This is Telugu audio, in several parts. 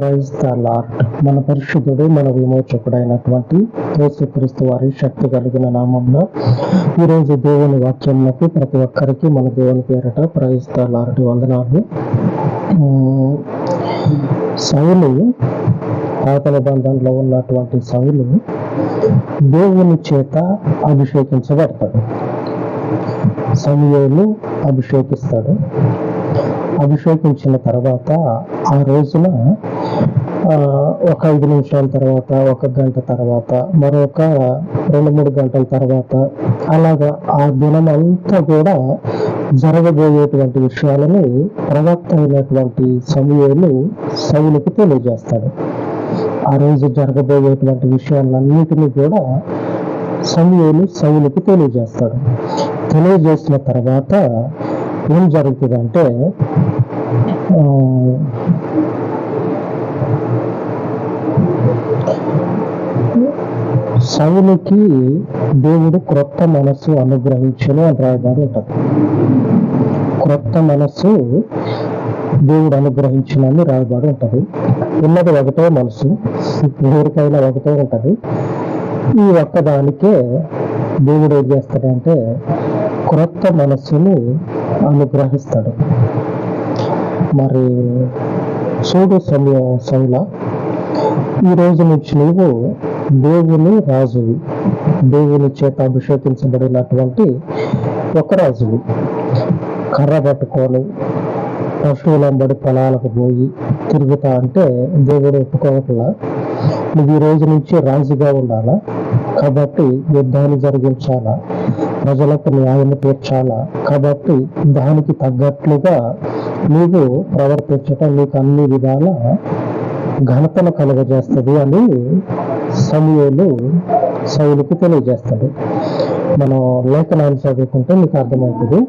ప్రైజ్ ద లార్డ్ మన పరిశుద్ధుడు మన విమోచకుడైనటువంటి యేసుక్రీస్తు వారి శక్తి కలిగిన నామంలో ఈరోజు దేవుని వాక్యంలోకి ప్రతి ఒక్కరికి మన దేవుని పేరట ప్రైజ్ ద లార్డ్ వందనాలు. సౌలు పాత నిబంధనలో ఉన్నటువంటి సౌలు దేవుని చేత అభిషేకించబడతాడు. సమయంలో అభిషేకిస్తాడు. అభిషేకించిన తర్వాత ఆ రోజున ఒక ఐదు నిమిషాల తర్వాత ఒక గంట తర్వాత మరొక రెండు మూడు గంటల తర్వాత అలాగా ఆ దినం అంతా కూడా జరగబోయేటువంటి విషయాలని ప్రవక్త అయినటువంటి సమయంలో సౌలుకి తెలియజేస్తాడు. ఆ రోజు జరగబోయేటువంటి విషయాలన్నింటినీ కూడా సమయంలో సౌలుకి తెలియజేస్తాడు. తెలియజేసిన తర్వాత ఏం జరుగుతుందంటే సౌలుకి దేవుడు క్రొత్త మనస్సు అనుగ్రహించను అని రాయబడి ఉంటుంది. క్రొత్త మనస్సు దేవుడు అనుగ్రహించినని రాయబడి ఉంటుంది. ఉన్నది ఒకటే మనసు ఎవరికైనా ఒకటే ఉంటుంది. ఈ ఒక్కదానికే దేవుడు ఏం చేస్తాడంటే క్రొత్త మనస్సుని అనుగ్రహిస్తాడు. మరి చూడు సమయం సౌల ఈ రోజు నుంచి నీవు దేవుని రాజువి. దేవుని చేత అభిషేకించబడినటువంటి ఒక రాజువి. కర్ర పట్టుకొని పశువులంబడి పొలాలకు పోయి తిరుగుతా అంటే దేవుడు ఒప్పుకోవట్లా నువ్వు ఈ రోజు నుంచి రాజుగా ఉండాలా? కాబట్టి యుద్ధాన్ని జరిగించాలా? ప్రజలకు న్యాయం తీర్చాలా? కాబట్టి దానికి తగ్గట్లుగా నీవు ప్రవర్తించటం నీకు అన్ని విధాల ఘనతను కలుగజేస్తుంది అని సమయంలో సౌలుకు తెలియజేస్తాడు. మనం లేఖనాన్ని చదువుకుంటే మీకు అర్థమవుతుంది.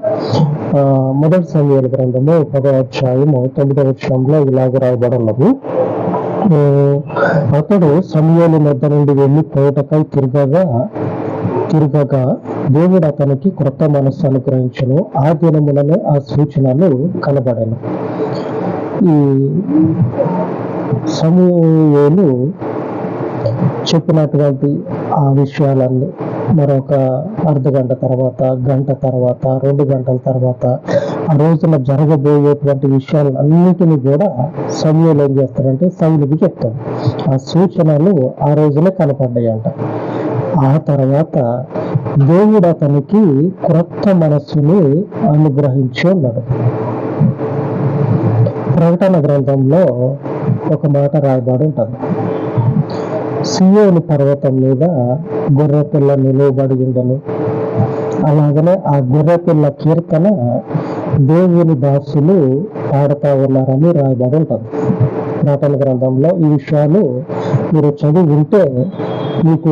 ఆ, మొదటి సమయాల గ్రంథము పదో అధ్యాయము తొమ్మిదవ విషయంలో ఇలాగ రాయబడి అతడు సమయాల మధ్య నుండి వెళ్ళి పోటకై తిరగగా తిరగగా దేవుడు అతనికి క్రొత్త మనస్సు అనుగ్రహించను. ఆ దినములనే ఆ సూచనలు కనబడను. ఈ సమూహలు చెప్పినటువంటి ఆ విషయాలన్నీ మరొక అర్ధ గంట తర్వాత గంట తర్వాత రెండు గంటల తర్వాత ఆ రోజున జరగబోయేటువంటి విషయాలన్నిటిని కూడా సమయంలో ఏం చేస్తారంటే సౌలుకి చెప్తాం ఆ సూచనలు ఆ రోజున కనపడ్డాయంట. ఆ తర్వాత దేవుడు అతనికి క్రొత్త మనస్సుని అనుగ్రహించి ఉన్నాడు. ప్రకటన గ్రంథంలో ఒక మాట రాయబడి ఉంటుంది. సియోని పర్వతం మీద గొర్రెపిల్ల నిలువబడి ఉండను. అలాగనే ఆ గొర్రెపిల్ల కీర్తన దేవుని దాసులు పాడుతా ఉన్నారని రాయబడి ఉంటుంది. ప్రకటన గ్రంథంలో ఈ విషయాలు మీరు చదివి ఉంటే మీకు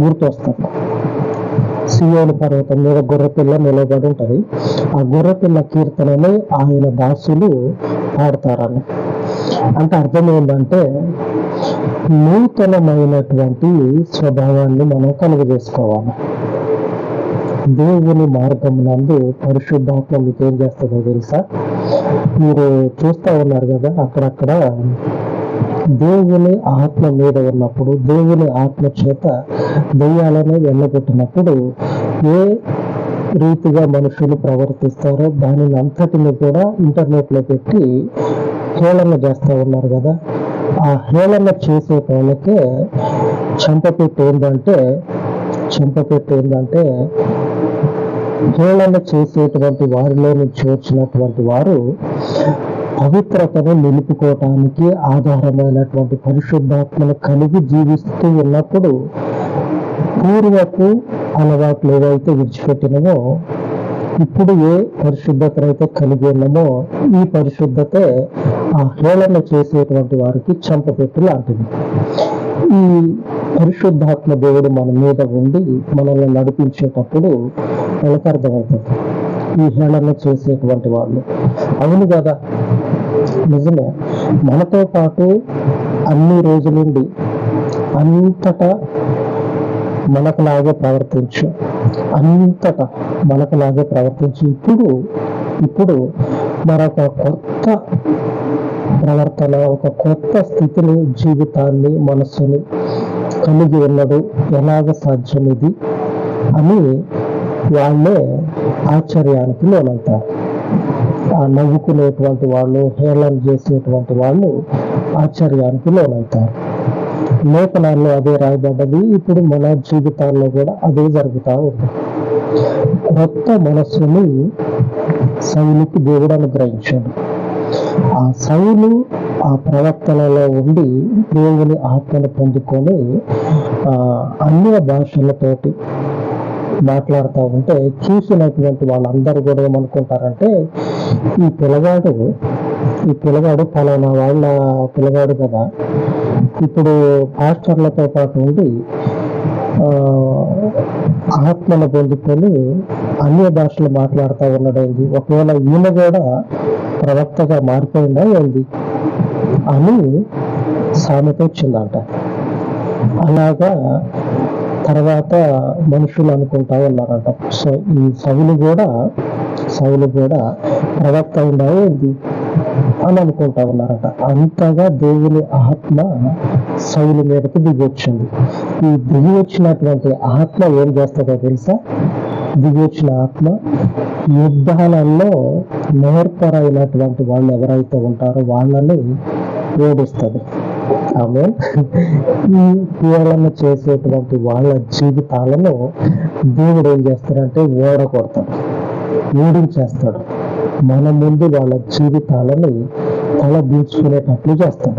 గుర్తొస్తుంది సియోని పర్వతం మీద గొర్రెపిల్ల నిలబడి ఉంటుంది. ఆ గొర్రెపిల్ల కీర్తనని ఆయన దాసులు పాడతారని. అంటే అర్థం ఏంటంటే నూతనమైనటువంటి స్వభావాన్ని మనం కలుగజేసుకోవాలి. దేవుని మార్గం నందు పరిశుద్ధాత్మ మీకు ఏం చేస్తుందో తెలుసా? మీరు చూస్తా ఉన్నారు కదా అక్కడక్కడ దేవుని ఆత్మ మీద ఉన్నప్పుడు దేవుని ఆత్మ చేత దెయ్యాలను వెళ్ళగొట్టినప్పుడు ఏ రీతిగా మనుషులు ప్రవర్తిస్తారో దానిని అంతటిని కూడా ఇంటర్నెట్లో పెట్టి హేళన చేస్తూ ఉన్నారు కదా. ఆ హేళన చేసే వాళ్ళకే చెంపపెట్టి ఏంటంటే చెంపపెట్టి ఏంటంటే హేళన చేసేటువంటి వారిలో నుంచి వచ్చినటువంటి వారు పవిత్రతను నిలుపుకోవటానికి ఆధారమైనటువంటి పరిశుద్ధాత్మను కలిగి జీవిస్తూ ఉన్నప్పుడు పూర్వపు అలవాట్లు ఏవైతే విడిచిపెట్టినవో ఇప్పుడు ఏ పరిశుద్ధతనైతే కలిగి ఉన్నామో ఈ పరిశుద్ధతే ఆ హేళన చేసేటువంటి వారికి చంపపెట్టు లాంటిది. ఈ పరిశుద్ధాత్మ దేవుడు మన మీద ఉండి మనల్ని నడిపించేటప్పుడు వాళ్ళకి అర్థమవుతుంది. ఈ హేళన చేసేటువంటి వాళ్ళు. అవును కదా? నిజమే. మనతో పాటు అన్ని రోజులుండి అంతటా మనకులాగే ప్రవర్తించు. అంతటా మనకులాగే ప్రవర్తించి ఇప్పుడు ఇప్పుడు మరొక కొత్త ప్రవర్తన ఒక కొత్త స్థితిని జీవితాన్ని మనస్సుని కలిగి ఉన్నాడు ఎలాగ సాధ్యం ఇది అని వాళ్ళే ఆశ్చర్యానికి లోనవుతారు. ఆ నవ్వుకునేటువంటి వాళ్ళు హేళన చేసేటువంటి వాళ్ళు ఆశ్చర్యానికి లోనవుతారు. లేఖనాల్లో అదే రాయబడ్డది. ఇప్పుడు మన జీవితాల్లో కూడా అదే జరుగుతూ ఉంది. కొత్త మనస్సుని సౌలుకి దేవుడు అనుగ్రహించాడు. ఆ సౌలు ఆ ప్రవర్తనలో ఉండి దేవుని ఆత్మను పొందుకొని అన్య భాషలతోటి మాట్లాడుతూ ఉంటే చూసినటువంటి వాళ్ళందరూ కూడా ఏమనుకుంటారంటే ఈ పిల్లగాడు ఈ పిల్లగాడు ఫలానా వాళ్ళ పిల్లగాడు కదా ఇప్పుడు పాస్టర్లతో పాటు ఉండి ఆత్మను పొందుకొని అన్య భాషలు మాట్లాడుతూ ఉన్నాడేంది ఒకవేళ ఈయన కూడా ప్రవక్తగా మారిపోయిందా ఏంది? అని సామెత వచ్చిందంట. అలాగా తర్వాత మనుషులు అనుకుంటా ఉన్నారంట. సో ఈ సవులు కూడా సవులు కూడా ప్రవక్త అయిందా ఏంది? అని అనుకుంటా ఉన్నారట. అంతగా దేవుని ఆత్మ సౌలు మీదకి దిగి వచ్చింది ఈ దిగి వచ్చినటువంటి ఆత్మ ఏం చేస్తుందో తెలుసా? దిగి వచ్చిన ఆత్మ యుద్ధాలలో నేర్పరైనటువంటి వాళ్ళు ఎవరైతే ఉంటారో వాళ్ళని ఓడిస్తుంది. ఆమె ఈ పీడన చేసేటువంటి వాళ్ళ జీవితాలను దేవుడు ఏం చేస్తాడంటే ఓడగొడతాడు. ఓడించేస్తాడు. మన ముందు వాళ్ళ జీవితాలని తల చేస్తాం.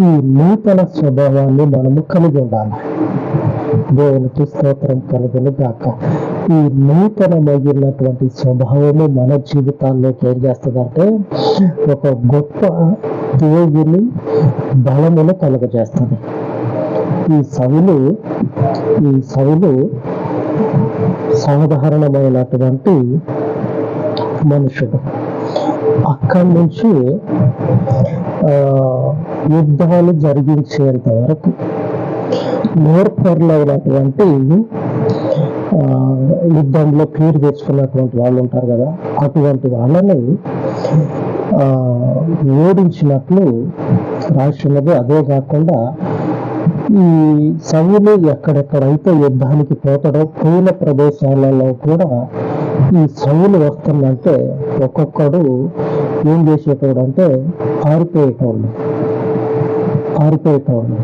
ఈ నూతన స్వభావాన్ని మనము కలిగి ఉండాలి. దేవునికి స్తోత్రం కలుగును గాక. ఈ నూతనమైనటువంటి స్వభావము మన జీవితాల్లోకి ఏం చేస్తుందంటే ఒక గొప్ప దేవుని బలమును కలుగజేస్తుంది. ఈ సవులు ఈ సవులు సాధారణమైనటువంటి మనుషుడు అక్కడి నుంచి ఆ, యుద్ధాలు జరిగించేంత వరకు నేర్పరులైనటువంటి అయినటువంటి యుద్ధంలో పేరు తెచ్చుకున్నటువంటి వాళ్ళు ఉంటారు కదా అటువంటి వాళ్ళని ఓడించినట్లు రాసినది అదే కాకుండా ఈ సవులు ఎక్కడెక్కడైతే యుద్ధానికి పోతాడో పోయిన ప్రదేశాలలో కూడా ఈ సవులు వస్తుందంటే ఒక్కొక్కడు ఏం చేసేటోడు అంటే పారిపోయేటోళ్ళు పారిపోయేటోళ్ళు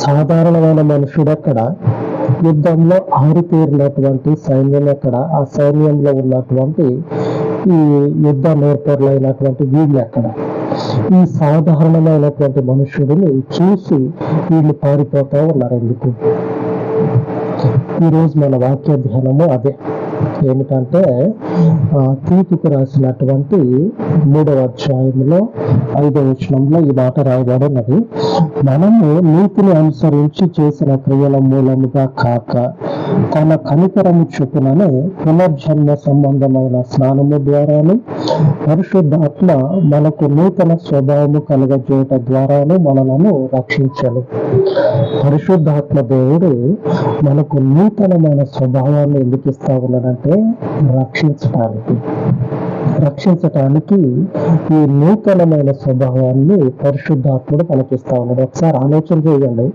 సాధారణమైన మనుషుడు అక్కడ యుద్ధంలో ఆరితేరినటువంటి సైన్యం ఎక్కడ? ఆ సైన్యంలో ఉన్నటువంటి ఈ యుద్ధ నేర్పరులైనటువంటి వీళ్ళు ఎక్కడ? ఈ సాధారణమైనటువంటి మనుషుడిని చూసి వీళ్ళు పారిపోతా ఉన్నారు ఎందుకు? ఈరోజు మన వాక్య ధ్యానము అదే. ఏమిటంటే ఆ, తీతుకు రాసినటువంటి మూడవ అధ్యాయంలో ఐదవ వచనంలో ఈ మాట రాయబడినది. మనము నీతిని అనుసరించి చేసిన క్రియల మూలముగా కాక తన కనికరము చొప్పుననే పునర్జన్మ సంబంధమైన స్నానము ద్వారాను పరిశుద్ధాత్మ మనకు నూతన స్వభావము కలగజేయట ద్వారాను మనలను రక్షించను. పరిశుద్ధాత్మ దేవుడు మనకు నూతనమైన స్వభావాన్ని ఎందుకు ఇస్తా ఉన్నాడంటే రక్షించటానికి. రక్షించటానికి ఈ నూతనమైన స్వభావాన్ని పరిశుద్ధాత్ముడు మనకిస్తా ఉన్నాడు. ఒకసారి ఆలోచన చేయండి.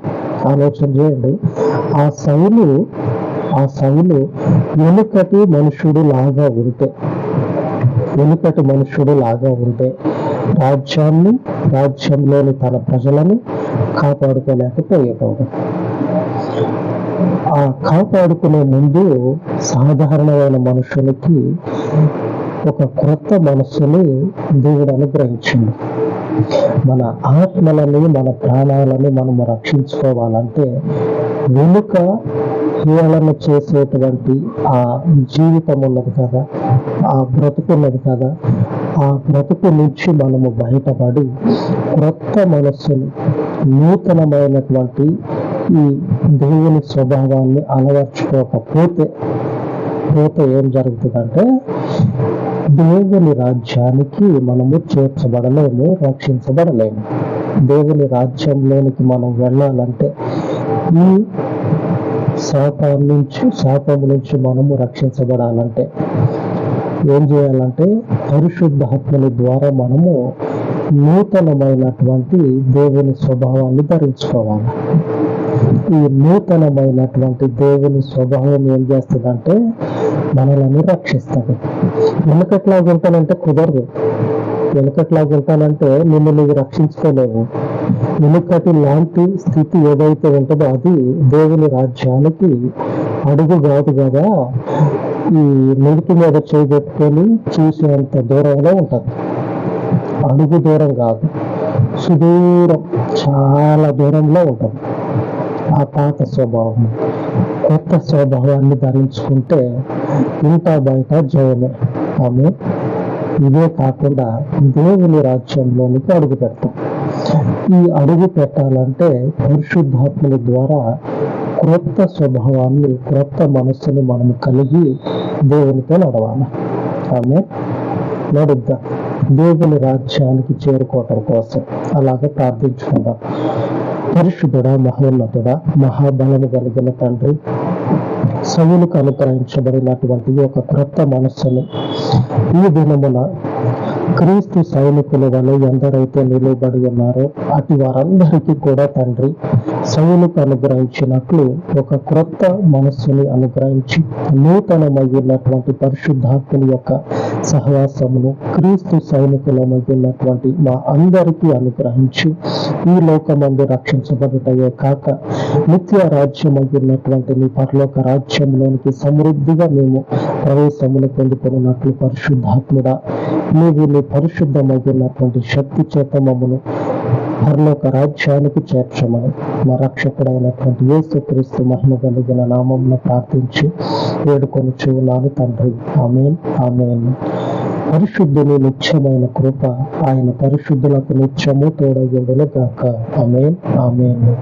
ఆలోచన చేయండి. ఆ శైలు ఆ సౌలు వెనుకటి మనుషుడు లాగా ఉంటే వెనుకటి మనుషుడు లాగా ఉంటే రాజ్యాన్ని రాజ్యంలోని తన ప్రజలను కాపాడుకోలేకపోయేటోడు. ఆ కాపాడుకునే ముందు సాధారణమైన మనుషులకి ఒక క్రొత్త మనస్సుని దేవుడు అనుగ్రహించింది మన ఆత్మలని మన ప్రాణాలని మనము రక్షించుకోవాలంటే వెనుక హేళన చేసేటువంటి ఆ జీవితం ఉన్నది కదా ఆ బ్రతుకున్నది కదా ఆ బ్రతుకు నుంచి మనము బయటపడి క్రొత్త మనస్సును నూతనమైనటువంటి ఈ దేవుని స్వభావాన్ని అలవర్చుకోకపోతే పోతే ఏం జరుగుతుందంటే దేవుని రాజ్యానికి మనము చేర్చబడలేము రక్షించబడలేము. దేవుని రాజ్యంలోనికి మనం వెళ్ళాలంటే ఈ శాపం నుంచి శాపం నుంచి మనము రక్షించబడాలంటే ఏం చేయాలంటే పరిశుద్ధాత్మని ద్వారా మనము నూతనమైనటువంటి దేవుని స్వభావాన్ని ధరించుకోవాలి. ఈ నూతనమైనటువంటి దేవుని స్వభావం ఏం చేస్తుందంటే మనల్ని రక్షిస్తుంది. వెనకట్లాగా ఉంటానంటే కుదరదు. వెనకట్లాగా వెళ్తానంటే నిన్ను నువ్వు రక్షించుకోలేవు. వెనుకటి లాంటి స్థితి ఏదైతే ఉంటుందో అది దేవుని రాజ్యానికి అడుగు కాదు కదా. ఈ నుడికి మీద చేపెట్టుకొని చూసేంత దూరంలో ఉంటుంది. అడుగు దూరం కాదు. సుదూరం చాలా దూరంలో ఉంటుంది. ఆ పాత స్వభావం కొత్త స్వభావాన్ని ధరించుకుంటే ఇంట బయట జయమే. ఆమె ఇదే కాకుండా దేవుని రాజ్యంలోనికి అడుగు పెడతాం ఈ అడుగు పెట్టాలంటే పరిశుద్ధాత్మల ద్వారా క్రొత్త స్వభావాన్ని క్రొత్త మనస్సును మనం కలిగి దేవునితో నడవాలి. ఆమె నడుద్దాం. దేవుని రాజ్యానికి చేరుకోవటం కోసం అలాగే ప్రార్థించుకుందాం. పరిశుద్ధుడా మహోన్నతుడా మహాబలము కలిగిన తండ్రి సవులకు అనుగ్రహించబడినటువంటి ఒక క్రొత్త మనస్సును ఈ దినమున క్రీస్తు సైనికుల వలె ఎందరైతే నిలబడి ఉన్నారో అటు వారందరికీ కూడా తండ్రి సైనికు అనుగ్రహించినట్లు ఒక క్రొత్త మనస్సుని అనుగ్రహించి నూతనమయ్యున్నటువంటి పరిశుద్ధాత్మని యొక్క సహవాసమును క్రీస్తు సైనికులమైనటువంటి మా అందరికీ అనుగ్రహించి ఈ లోకమందు రక్షించబడటయే కాక నిత్య రాజ్యమైనటువంటి నీ పరలోక రాజ్యంలోనికి సమృద్ధిగా మేము ప్రవేశమును పొందుకున్నట్లు పరిశుద్ధాత్ముడా నీవు నీ పరిశుద్ధమైనటువంటి శక్తి చేత మమ్మను పరలోక రాజ్యానికి చేర్చమని మా రక్షకుడైనటువంటి యేసు క్రీస్తు మహిమ కలిగిన నామంలో ప్రార్థించి వేడుకొని చూనాను తండ్రి. Amen amen. పరిశుద్ధుని నిత్యమైన కృప ఆయన పరిశుద్ధులకు నిత్యము తోడయ్యుడును గాక ఆమెన్ ఆమెన్.